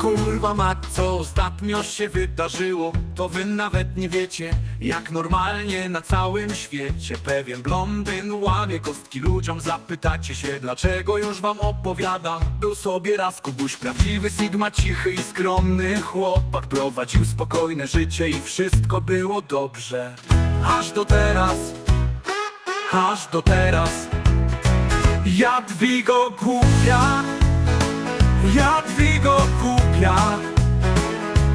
Kurwa mać, co ostatnio się wydarzyło. To wy nawet nie wiecie Jak normalnie na całym świecie. Pewien blondyn łamie kostki ludziom. Zapytacie się dlaczego już wam opowiadam Był sobie raz Kubuś prawdziwy Sigma Cichy i skromny chłopak. Prowadził spokojne życie i wszystko było dobrze. Aż do teraz Aż do teraz. Jadwigo głupia Jadwigo głupia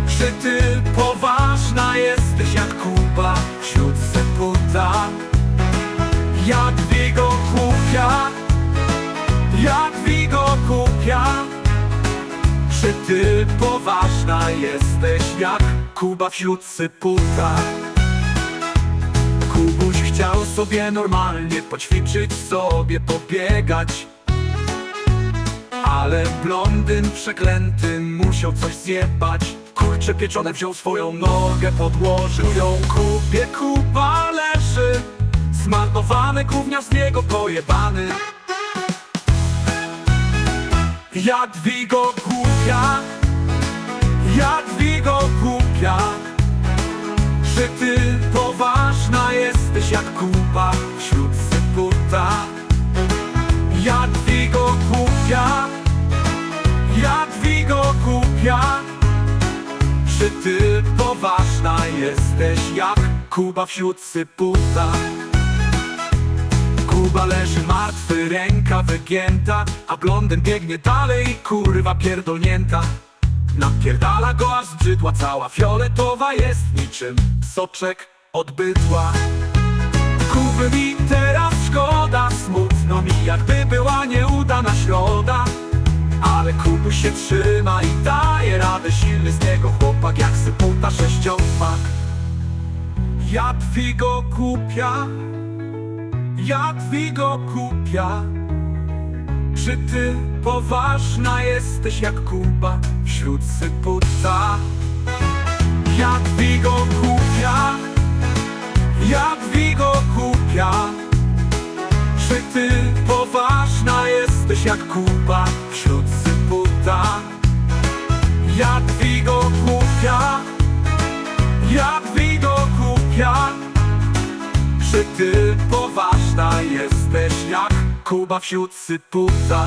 Czy ty poważna jesteś jak Kuba wśród seputa? Jadwigo głupia Jadwigo głupia Czy ty poważna jesteś jak Kuba wśród syputa Kubuś chciał sobie normalnie poćwiczyć sobie, pobiegać ale blondyn przeklęty musiał coś zjebać. Kurcze pieczone wziął swoją nogę, podłożył ją Kubie kupa leży Zmarnowany gównia z niego pojebany. Jadwigo głupia Jadwigo głupia. Czy ty poważna jesteś jak kupa wśród syputa. Jadwigo głupia Czy ty poważna jesteś jak Kuba wśród syputa? Kuba leży martwy, ręka wygięta A blondyn biegnie dalej, kurwa pierdolnięta. Napierdala go aż zbrzydła cała Fioletowa jest niczym soczek od bydła. Kuby mi teraz Kubu się trzyma i daje radę, silny z niego chłopak jak syputa sześciopak. Jadwigo kupia, Jadwigo kupia? Czy ty poważna jesteś jak Kuba wśród syputa? Jadwigo kupia? Jadwigo głupia Czy ty poważna jesteś jak Kuba syputa Jadwigo głupia Jadwigo głupia Czy ty poważna jesteś jak Kuba wśród syputa